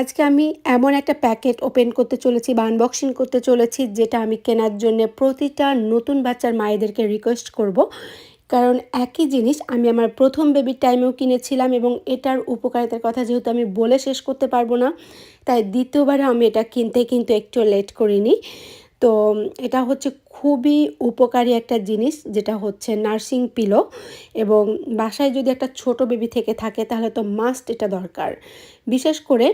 আজকে আমি এমন একটা প্যাকেট ওপেন করতে চলেছি বা আনবক্সিং করতে চলেছি, যেটা আমি কেনার জন্য প্রতিটা নতুন বাচ্চার মায়েদেরকে রিকোয়েস্ট করব। কারণ একই জিনিস আমি আমার প্রথম বেবির টাইমেও কিনেছিলাম এবং এটার উপকারিতার কথা যেহেতু আমি বলে শেষ করতে পারব না, তাই দ্বিতীয়বারে আমি এটা কিনতে কিন্তু একটু লেট করিনি। তো এটা হচ্ছে খুবই উপকারী একটা জিনিস, যেটা হচ্ছে নার্সিং পিলো এবং বাসায় যদি একটা ছোট বেবি থেকে থাকে তাহলে তো মাস্ট এটা দরকার। বিশেষ করে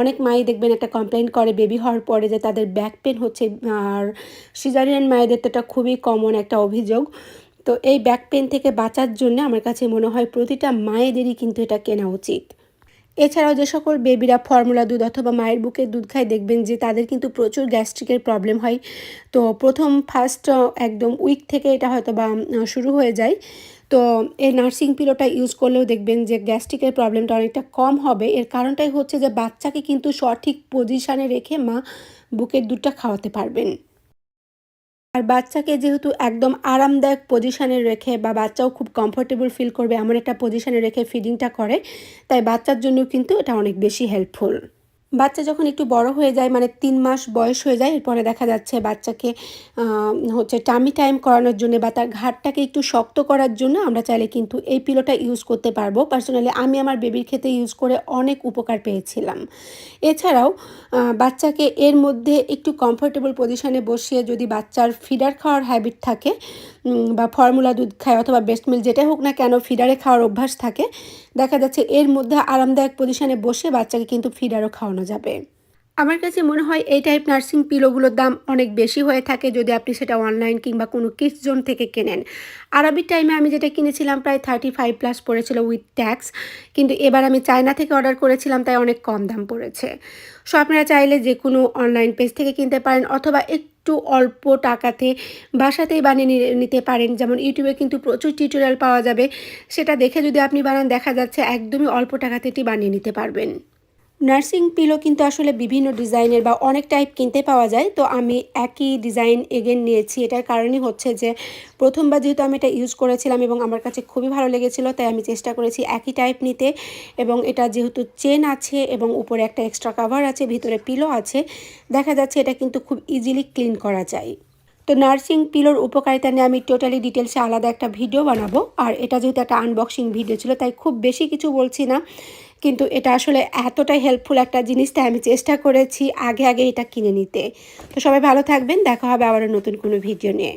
অনেক মাই দেখবেন একটা কমপ্লেন করে বেবি হওয়ার পরে যে তাদের ব্যাক পেন হচ্ছে, আর সিজারিয়ান মায়েদের তো এটা খুবই কমন একটা অভিযোগ। তো এই ব্যাক পেন থেকে বাঁচার জন্য আমার কাছে মনে হয় প্রতিটা মায়েদেরই কিন্তু এটা কেনা উচিত। এছাড়াও যে সকল বেবিরা ফর্মুলা দুধ অথবা মায়ের বুকের দুধ খায়, দেখবেন যে তাদের কিন্তু প্রচুর গ্যাস্ট্রিকের প্রবলেম হয়। তো প্রথম ফার্স্ট একদম উইক থেকে এটা হয়তো বা শুরু হয়ে যায়। তো এই নার্সিং পিলোটা ইউজ করলেও দেখবেন যে গ্যাস্ট্রিকের প্রবলেমটা অনেকটা কম হবে। এর কারণটাই হচ্ছে যে বাচ্চাকে কিন্তু সঠিক পজিশানে রেখে মা বুকের দুধটা খাওয়াতে পারবেন। আর বাচ্চাকে যেহেতু একদম আরামদায়ক পজিশানে রেখে বা বাচ্চাও খুব কমফোর্টেবল ফিল করবে, এমন একটা পজিশানে রেখে ফিডিংটা করে, তাই বাচ্চার জন্য কিন্তু এটা অনেক বেশি হেল্পফুল বাচ্চা যখন একটু বড় হয়ে যায় মানে তিন মাস বয়স হয়ে যায়, এরপরে দেখা যাচ্ছে বাচ্চাকে হচ্ছে টামি টাইম করানোর জন্য বা তার ঘাটটাকে একটু শক্ত করার জন্য আমরা চাইলে কিন্তু এই পিলোটা ইউজ করতে পারব। পার্সোনালি আমি আমার বেবির ক্ষেত্রে ইউজ করে অনেক উপকার পেয়েছিলাম। এছাড়াও বাচ্চাকে এর মধ্যে একটু কমফোর্টেবল পজিশনে বসিয়ে যদি বাচ্চার ফিডার খাওয়ার হ্যাবিট থাকে বা ফর্মুলা দুধ খায় অথবা বেস্ট মিল যেটাই হোক না কেন ফিডারে খাওয়ার অভ্যাস থাকে, দেখা যাচ্ছে এর মধ্যে আরামদায়ক পজিশনে বসে বাচ্চাকে কিন্তু ফিডারও খাওয়ানো যাবে। আমার কাছে মনে হয় এই টাইপ নার্সিং পিলোগুলোর দাম অনেক বেশি হয়ে থাকে যদি আপনি সেটা অনলাইন কিংবা কোনো কিডস জোন থেকে কেনেন। আরবির টাইমে আমি যেটা কিনেছিলাম প্রায় থার্টি ফাইভ প্লাস পড়েছিল উইথ ট্যাক্স কিন্তু এবার আমি চায়না থেকে অর্ডার করেছিলাম, তাই অনেক কম দাম পড়েছে। সো আপনারা চাইলে যে কোনো অনলাইন পেজ থেকে কিনতে পারেন অথবা একটু অল্প টাকাতে বাসাতেই বানিয়ে নিতে পারেন। যেমন ইউটিউবে কিন্তু প্রচুর টিউটোরিয়াল পাওয়া যাবে। সেটা দেখে যদি আপনি বানান, দেখা যাচ্ছে একদমই অল্প টাকাতে এটি বানিয়ে নিতে পারবেন। নার্সিং পিলো কিন্তু আসলে বিভিন্ন ডিজাইনের বা অনেক টাইপ কিনতে পাওয়া যায়। তো আমি একই ডিজাইন এগেন নিয়েছি। এটার কারণই হচ্ছে যে, প্রথমবার যেহেতু আমি এটা ইউজ করেছিলাম এবং আমার কাছে খুবই ভালো লেগেছিলো, তাই আমি চেষ্টা করেছি একই টাইপ নিতে এবং এটা যেহেতু চেন আছে এবং উপরে একটা এক্সট্রা কাভার আছে, ভিতরে পিলো আছে, দেখা যাচ্ছে এটা কিন্তু খুব ইজিলি ক্লিন করা যায়। তো নার্সিং পিলোর উপকারিতা নিয়ে আমি টোটালি ডিটেলসে আলাদা একটা ভিডিও বানাবো। আর এটা যেহেতু একটা আনবক্সিং ভিডিও ছিল, তাই খুব বেশি কিছু বলছি না। কিন্তু এটা আসলে এতটাই হেল্পফুল একটা জিনিস, তাই আমি চেষ্টা করেছি আগে আগে এটা কিনে নিতে। তো সবাই ভালো থাকবেন, দেখা হবে আবারও নতুন কোনো ভিডিও নিয়ে।